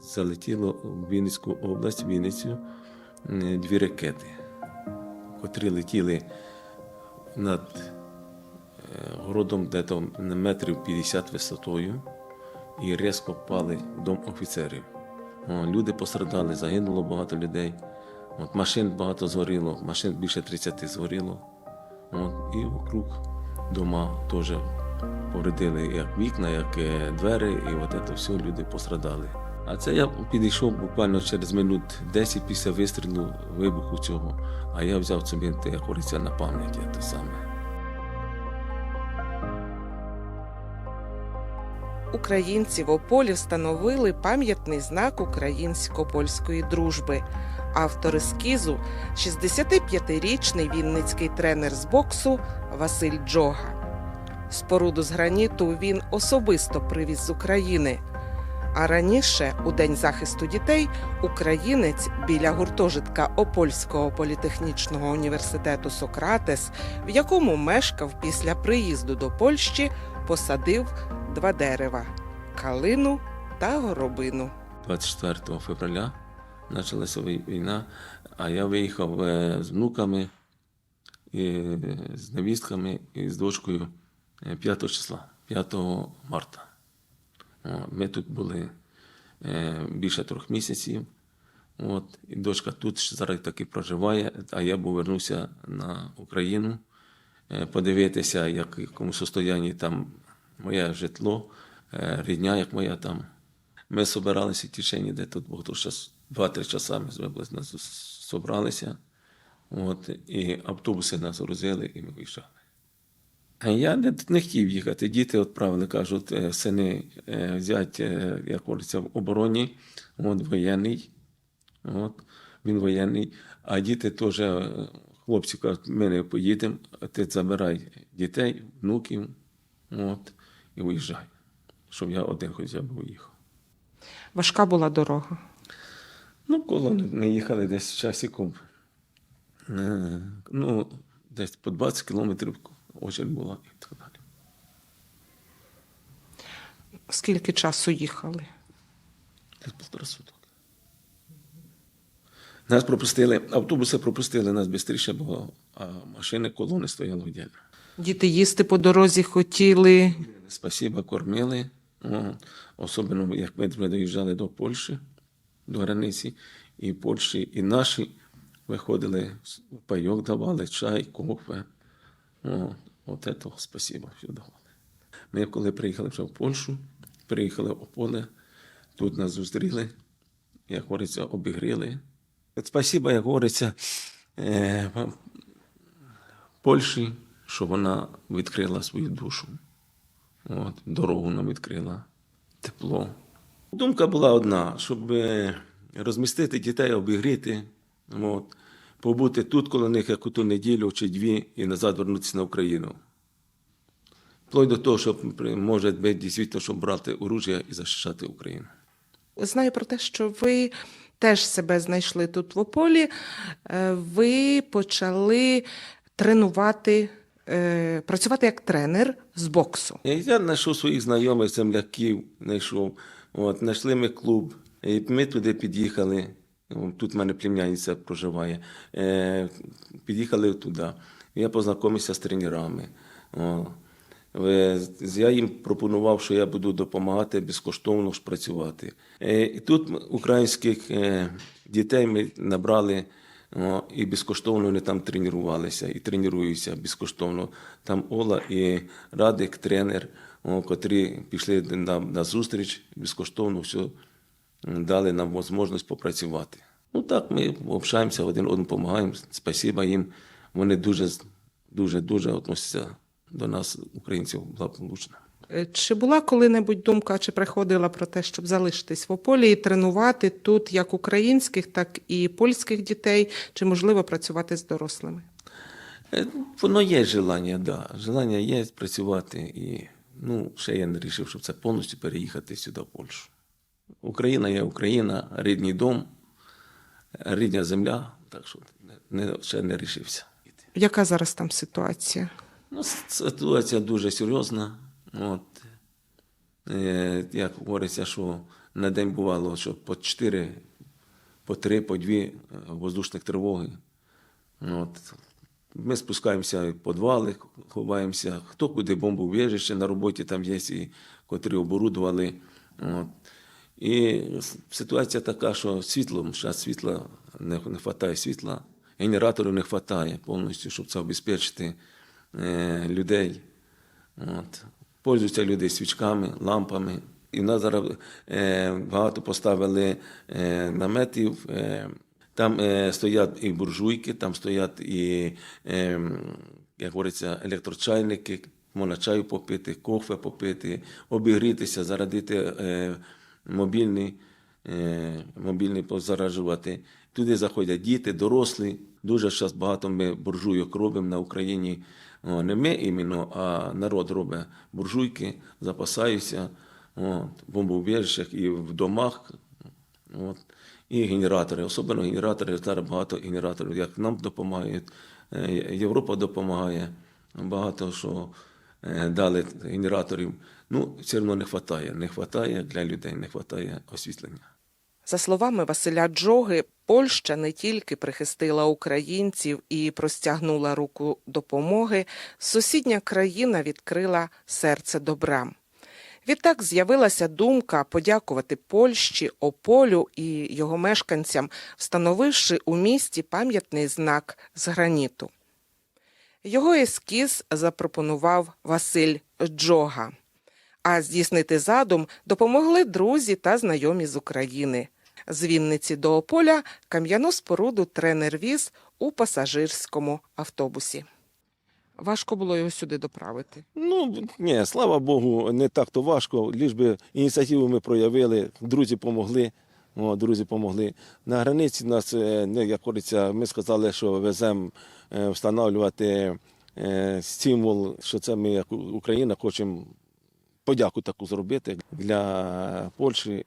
Залетіло в Вінницьку область, в Вінницю, дві ракети, котрі летіли над е, городом де-то на метрів 50 висотою і різко впали в дом офіцерів. Люди пострадали, загинуло багато людей. От, машин багато згоріло, машин більше 30 згоріло. От, і вокруг дома теж повредили як вікна, як е, двері, і от це все люди пострадали. А це я підійшов буквально через минут 10 після вистрілу вибуху цього. А я взяв собі, те, говориться, на пам'ять те саме. Українці в Ополі встановили пам'ятний знак українсько-польської дружби. Автор ескізу – 65-річний вінницький тренер з боксу Василь Джога. Споруду з граніту він особисто привіз з України. А раніше, у День захисту дітей, українець біля гуртожитка Опольського політехнічного університету Сократес, в якому мешкав після приїзду до Польщі, посадив два дерева калину та горобину. 24 февраля почалася війна, а я виїхав е, з внуками, і, з невістками і з дочкою е, 5 числа, 5 марта. Ми тут були е, більше трьох місяців. От, і дочка тут зараз таки проживає, а я повернувся на Україну е, подивитися, як в якому состоянні там моє житло, е, рідня, як моя там. Ми збиралися в течение де тут було 2-3 часа ми зібралися. От, і автобуси нас грузили, і ми виїжджали. А я не, не хотів їхати. Діти відправили, кажуть, е, сини е, зять, е, як говориться, в обороні, от воєнний. От, він воєнний. А діти теж, е, хлопці кажуть, ми не поїдемо, а ти забирай дітей, внуків, от, і виїжджай. Щоб я один хоча б виїхав. Важка була дорога. Ну, коло ми їхали десь часиком. е, Ну, десь по 20 кілометрів очередь була і так далі. Скільки часу їхали? Десь півтора суток. Нас пропустили, автобуси пропустили нас швидше, бо а машини колони стояли в віддільно. Діти їсти по дорозі хотіли. Спасибо, кормили. Особливо, як ми доїжджали до Польщі, до границі, і Польщі, і наші виходили, пайок давали, чай, кофе. О, от це спасибо, все давали. Ми, коли приїхали вже в Польщу, приїхали в поле, тут нас зустріли, як говориться, обігріли. От Спасибо, як говориться, е, Польщі, що вона відкрила свою душу. От, дорогу нам відкрила, тепло. Думка була одна, щоб е, розмістити дітей, обігріти, от, побути тут коло них як у ту неділю чи дві і назад вернутися на Україну. Вплоть до того, щоб може бути дійсно, щоб брати оружие і захищати Україну. Знаю про те, що ви теж себе знайшли тут в Ополі. Е, Ви почали тренувати, е, працювати як тренер з боксу. Я знайшов своїх знайомих земляків, знайшов. От, знайшли ми клуб. І ми туди під'їхали. Тут в мене племянниця проживає. Е, під'їхали туди. Я познайомився з тренерами. Е, Я їм пропонував, що я буду допомагати безкоштовно працювати. Е, І тут українських дітей ми набрали і безкоштовно вони там тренувалися і тренуються безкоштовно. Там Ола і Радик, тренер, котрі пішли на, зустріч, безкоштовно все дали нам можливість попрацювати. Ну так, ми общаємося, один одному допомагаємо. Спасибо їм. Вони дуже, дуже, дуже відносяться до нас, українців, благополучно. Е, Чи була коли-небудь думка, чи приходила про те, щоб залишитись в Ополі і тренувати тут як українських, так і польських дітей, чи можливо працювати з дорослими? Е, Воно є желання, да. Желання є працювати. І ну, ще я не вирішив, щоб це повністю переїхати сюди, в Польщу. Україна є Україна, рідний дом, рідня земля, так що не, ще не рішився. Яка зараз там ситуація? Ну, ситуація дуже серйозна. От. Е, як говориться, що на день бувало, що по 4, по 3, по 2 воздушних тривоги. От. Ми спускаємося в підвали, ховаємося, хто куди бомбоубіжище на роботі там є, і, котрі оборудували. От. І ситуація така, що світлом, зараз світла не, вистачає світла, генераторів не вистачає повністю, щоб це обезпечити е, людей. От. Пользуються люди свічками, лампами. І в нас зараз е, багато поставили е, наметів. Там стоять і буржуйки, там стоять і, як говориться, електрочайники, можна чаю попити, кофе попити, обігрітися, зарадити мобільний, е, мобільний позаражувати. Туди заходять діти, дорослі. Дуже зараз багато ми буржуйок робимо на Україні. О, не ми іменно, а народ робить буржуйки, запасаються в бомбоубіжищах і в домах. От. І генератори, особливо генератори, зараз багато генераторів, як нам допомагають, е, Європа допомагає, багато що дали генераторів. Ну, все одно не вистачає. Не вистачає для людей, не вистачає освітлення. За словами Василя Джоги, Польща не тільки прихистила українців і простягнула руку допомоги, сусідня країна відкрила серце добра. Відтак з'явилася думка подякувати Польщі, Ополю і його мешканцям, встановивши у місті пам'ятний знак з граніту. Його ескіз запропонував Василь Джога. А здійснити задум допомогли друзі та знайомі з України. З Вінниці до Ополя кам'яну споруду тренер віз у пасажирському автобусі. Важко було його сюди доправити. Ну, ні, слава Богу, не так то важко. Ліж би ініціативу ми проявили, друзі допомогли. О, друзі допомогли. На границі нас, е, не, як говориться, ми сказали, що веземо встановлювати е, символ, що це ми, як Україна, хочемо подяку таку зробити для Польщі,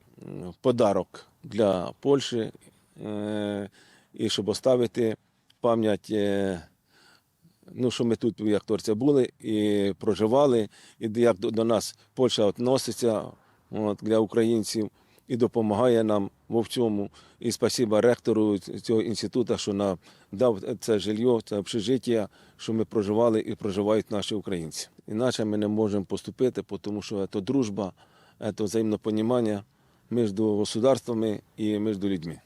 подарок для Польщі, е, і щоб оставити пам'ять. е, ну, що ми тут, як творця, були і проживали, і як до нас Польща відноситься от, для українців і допомагає нам в цьому. І спасіба ректору цього інституту, що нам дав це жилье, це общежиття, що ми проживали і проживають наші українці. Іначе ми не можемо поступити, тому що це дружба, це взаємопонімання між государствами і між людьми.